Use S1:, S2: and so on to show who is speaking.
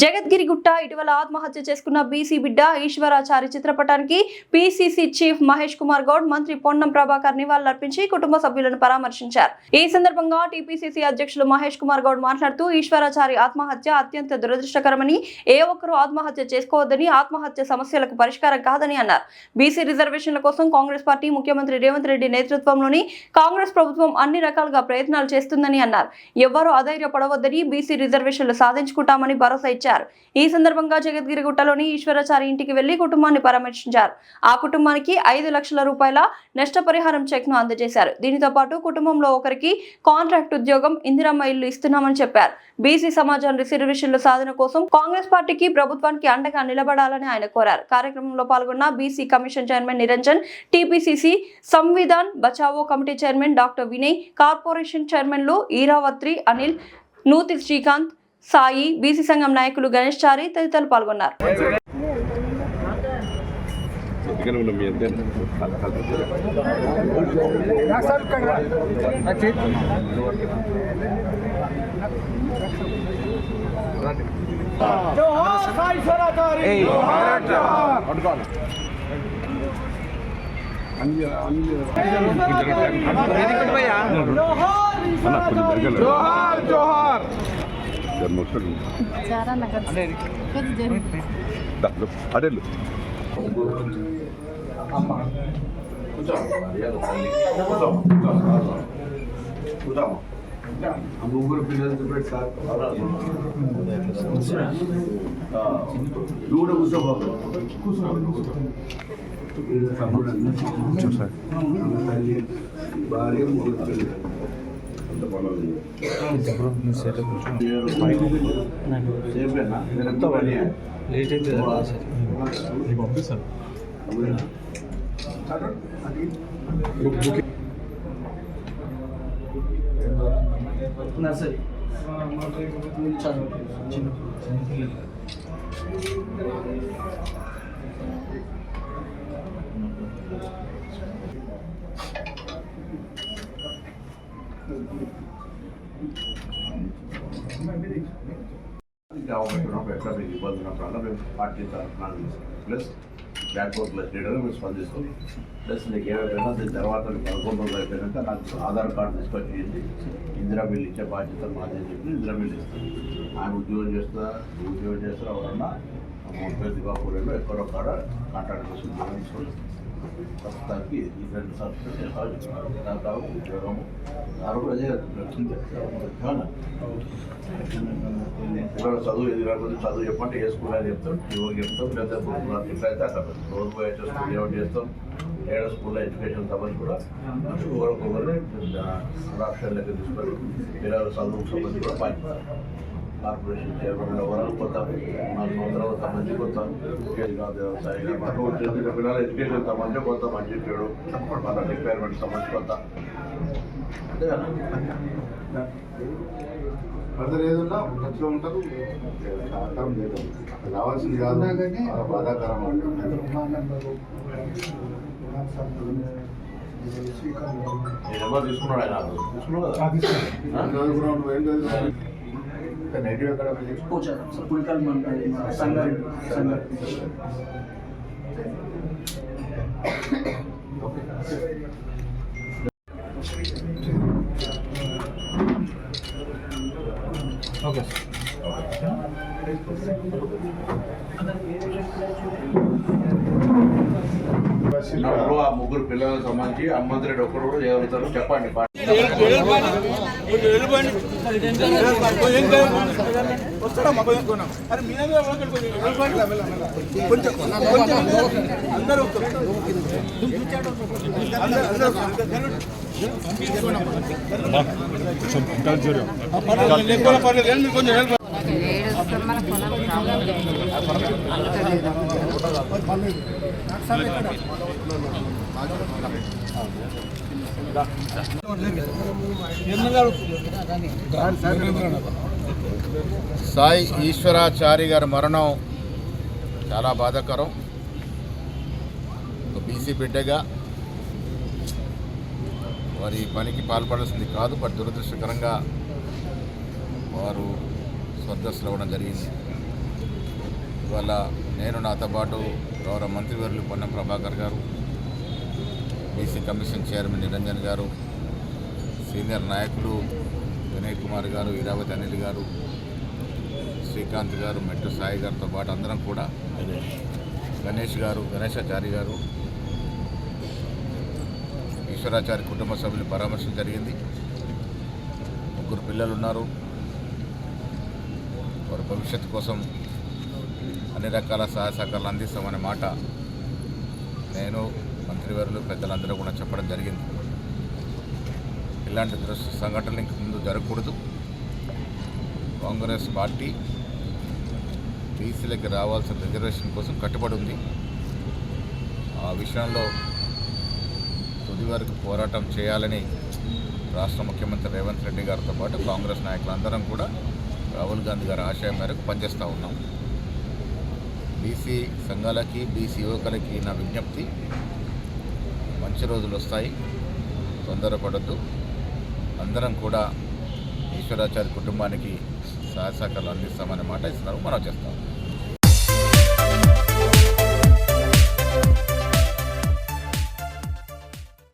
S1: జగద్గిరిగుట్ట ఇటీవల ఆత్మహత్య చేసుకున్న బీసీ బిడ్డ ఈశ్వరాచారి చిత్రపటానికి పిసిసి చీఫ్ మహేష్ కుమార్ గౌడ్ మంత్రి పొన్నం ప్రభాకర్ నివాళులర్పించి కుటుంబ సభ్యులను పరామర్శించారు. ఈ సందర్భంగా టీపీసీసీ అధ్యక్షులు మహేష్ కుమార్ గౌడ్ మాట్లాడుతూ ఈశ్వరాచారి ఆత్మహత్య అత్యంత దురదృష్టకరమని ఏ ఒక్కరూ ఆత్మహత్య చేసుకోవద్దని ఆత్మహత్య సమస్యలకు పరిష్కారం కాదని అన్నారు. బీసీ రిజర్వేషన్ల కోసం కాంగ్రెస్ పార్టీ ముఖ్యమంత్రి రేవంత్ రెడ్డి నేతృత్వంలోని కాంగ్రెస్ ప్రభుత్వం అన్ని రకాలుగా ప్రయత్నాలు చేస్తుందని అన్నారు. ఎవ్వరూ అధైర్యపడవద్దని బీసీ రిజర్వేషన్లు సాధించుకుంటామని భరోసా ఇచ్చారు. ఈ సందర్భంగా జగద్గిరిగుట్టలోని ఈశ్వరాచారి ఇంటికి వెళ్ళి కుటుంబాన్ని పరామర్శించారు. ఆ కుటుంబానికి ఐదు లక్షల రూపాయల నష్టపరిహారం చెక్ను అందజేశారు. దీనితో పాటు కుటుంబంలో ఒకరికి కాంట్రాక్ట్ ఉద్యోగం ఇందిరమ్మ ఇల్లు ఇస్తున్నామని చెప్పారు. బీసీ సమాజం రిజర్వేషన్ల సాధన కోసం కాంగ్రెస్ పార్టీకి ప్రభుత్వానికి అండగా నిలబడాలని ఆయన కోరారు. కార్యక్రమంలో పాల్గొన్న BC commission chairman Niranjan TPCC Samvidhan Bachao committee chairman doctor Vinay corporation చైర్మన్లు ఈరావత్రి అనిల్ నూతి శ్రీకాంత్ సాయి బీసీ సంఘం నాయకులు గణేష్ చారి తదితరులు పాల్గొన్నారు.
S2: ఇక్కడ ఉన్న
S3: జరుగు
S2: అడేళ్ళు
S4: ముగ్గురు పిల్లలతో పెట్టి సార్ నువ్వు కూడా కూర్చోబాబు తల్లి భార్య ముగ్గురు పిల్లలు
S5: లేట్ అయితే
S6: నర్సరీ చదువు
S4: గవర్నమెంట్ ఉన్నప్పుడు ఎక్కడ మీకు ఇబ్బంది ఉన్నప్పుడల్లా మేము పార్టీ తరఫున ప్లస్ బ్యాక్వర్డ్ ప్లస్ లీడర్ మేము స్పందిస్తాం ప్లస్ నీకు ఏమైపోయినా దీని తర్వాత నీకు పదకొండు రోజులు అయిపోయినాక నాకు ఆధార్ కార్డు తీసుకొచ్చి ఇచ్చి ఇందిరా బిల్లు ఇచ్చే బాధ్యత మాదే అని చెప్పి ఇందిరా బిల్లు ఇస్తాం ఆమె ఉద్యోగం చేస్తా నువ్వు ఉద్యోగం చేస్తారా ఎవరన్నా ప్రతి కాకుండా ఎక్కడో కాడ కాంట్రాక్ట్ చేసి ఉద్యోగం తీసుకోవాలి ప్రస్తుతానికి ఈ రెండు దాని ఉద్యోగము అదే పిల్లలు చదువు ఎది రాకపోతే చదువు చెప్పంటే ఏ స్కూల్ అని చెప్తాం. యోగ చెప్తాం పెద్ద ఇట్లా అయితే అక్కడ రోజు పోయే స్కూల్ ఏమని చేస్తాం. ఏడో స్కూల్లో ఎడ్యుకేషన్ సంబంధించి కూడా ఒకరికొకరు రాష్ట్రాల లెక్క తీసుకొని పిల్లల చదువుకు సంబంధించి కూడా పాటిస్తారు కార్పొరేషన్ చైర్మన్ ఎవరు కొత్త నాలుగు సంవత్సరాల సంబంధించి కొత్త వ్యవసాయం పిల్లల ఎడ్యుకేషన్ సంబంధించి కొత్త మంచి పేరు మన రిక్వైర్మెంట్ సంబంధించి కొత్త కదా
S7: ఫర్దర్ ఏదన్నా టచ్లో ఉంటారు. సహకారం చేయడం రావాల్సింది కాదు. బాధాకరం.
S4: తీసుకున్నాడు ఆయన. తీసుకున్నాడు కదా?
S7: నెగిటివ్ ఎక్కడ
S6: పోచారు పులికల్
S4: ముగ్గురు పిల్లలకు సంబంధించి హనుమంత్ రెడ్డి ఒక్కడు కూడా చేయగలుగుతారు. చెప్పండి
S6: వస్తాడమ్మా కొంచెం అరే మీ కొంచెం కొంచెం అందరూ కొంచెం వెళ్ళిపో
S7: సాయి ఈశ్వరాచారి గారి మరణం చాలా బాధాకరం. ఒక బీసీ బిడ్డగా వారి పనికి పాల్పడాల్సింది కాదు బట్ దురదృష్టకరంగా వారు స్వర్గస్థులు అవ్వడం జరిగింది.
S5: ఇవాళ నేను నాతో పాటు గౌరవ మంత్రివర్యులు పొన్నం ప్రభాకర్ గారు బీసీ కమిషన్ చైర్మన్ నిరంజన్ గారు సీనియర్ నాయకులు వినయ్ కుమార్ గారు ఇరావతి అనిల్ గారు శ్రీకాంత్ గారు మెట్టు సాయి గారితో పాటు అందరం కూడా గణేష్ గారు గణేశాచారి గారు ఈశ్వరాచారి కుటుంబ సభ్యులు పరామర్శం జరిగింది. ముగ్గురు పిల్లలు ఉన్నారు. వారి భవిష్యత్తు కోసం అన్ని రకాల సహాయ సహకారాలు అందిస్తామనే మాట నేను మంత్రివర్యులు పెద్దలందరూ కూడా చెప్పడం జరిగింది. ఇలాంటి దృశ్య సంఘటనలు ఇంక ముందు జరగకూడదు. కాంగ్రెస్ పార్టీ బీసీలకి రావాల్సిన రిజర్వేషన్ కోసం కట్టుబడి ఉంది. ఆ విషయంలో తుది వరకు పోరాటం చేయాలని రాష్ట్ర ముఖ్యమంత్రి రేవంత్ రెడ్డి గారితో పాటు కాంగ్రెస్ నాయకులందరం కూడా రాహుల్ గాంధీ గారి ఆశయం మేరకు పనిచేస్తూ ఉన్నాం. బీసీ సంఘాలకి బీసీ యువకులకి నా విజ్ఞప్తి. మంచి రోజులు వస్తాయి. తొందరపడద్దు. అందరం కూడా ఈశ్వరాచార్య కుటుంబానికి సహాయ సహకారాలు అందిస్తామనే మాట ఇస్తున్నారు మనం చేస్తాం.